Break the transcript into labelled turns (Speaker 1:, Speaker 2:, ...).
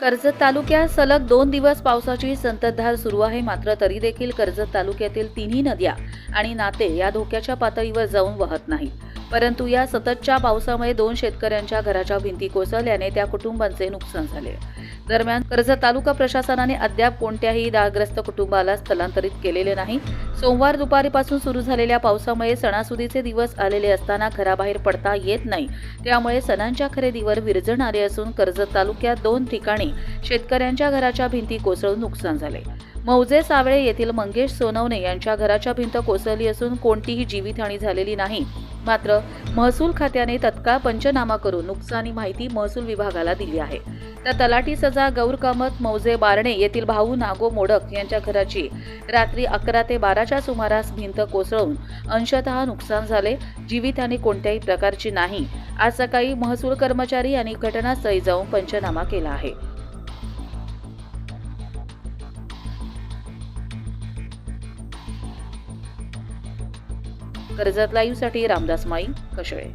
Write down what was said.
Speaker 1: कर्जत तालुक्यात सलग दोन दिवस पावसाची संततधार सुरू आहे. मात्र तरी देखील कर्जत तालुक्यातील तिन्ही नद्या आणि नाते या धोक्याच्या पातळीवर जाऊन वाहत नाहीत. परंतु या सततच्या पावसामुळे दोन शेतकऱ्यांच्या घराच्या भिंती कोसळल्याने त्या कुटुंबांचे नुकसान झाले. दरम्यान कर्जत तालुका प्रशासनाने अद्याप कोणत्याही दाग्रस्त कुटुंबाला स्थलांतरित केलेले नाही. सोमवार दुपारीपासून सुरू झालेल्या पावसामुळे सणासुदीचे दिवस आलेले असताना घराबाहेर पडता येत नाही. त्यामुळे सणांच्या खरेदीवर विरजण आले असून कर्जत तालुक्यात दोन ठिकाणी शेतकऱ्यांच्या घराच्या भिंती कोसळून नुकसान झाले. मौजे सावळे येथील मंगेश सोनवणे यांच्या घराच्या भिंत कोसळली असून कोणतीही जीवितहानी झालेली नाही. मात्र महसूल खात्याने तत्काळ पंचनामा करून नुकसानी माहिती महसूल विभागाला दिली आहे. तर तलाठी सजा गौर कामत मौजे बारणे येथील भाऊ नागो मोडक यांच्या घराची रात्री अकरा ते बाराच्या सुमारास भिंत कोसळून अंशतः नुकसान झाले. जीवितहानी कोणत्याही प्रकारची नाही. आज सकाळी महसूल कर्मचारी यांनी घटनास्थळी जाऊन पंचनामा केला आहे. कर्जत लाईव्हसाठी रामदास माई कशळे.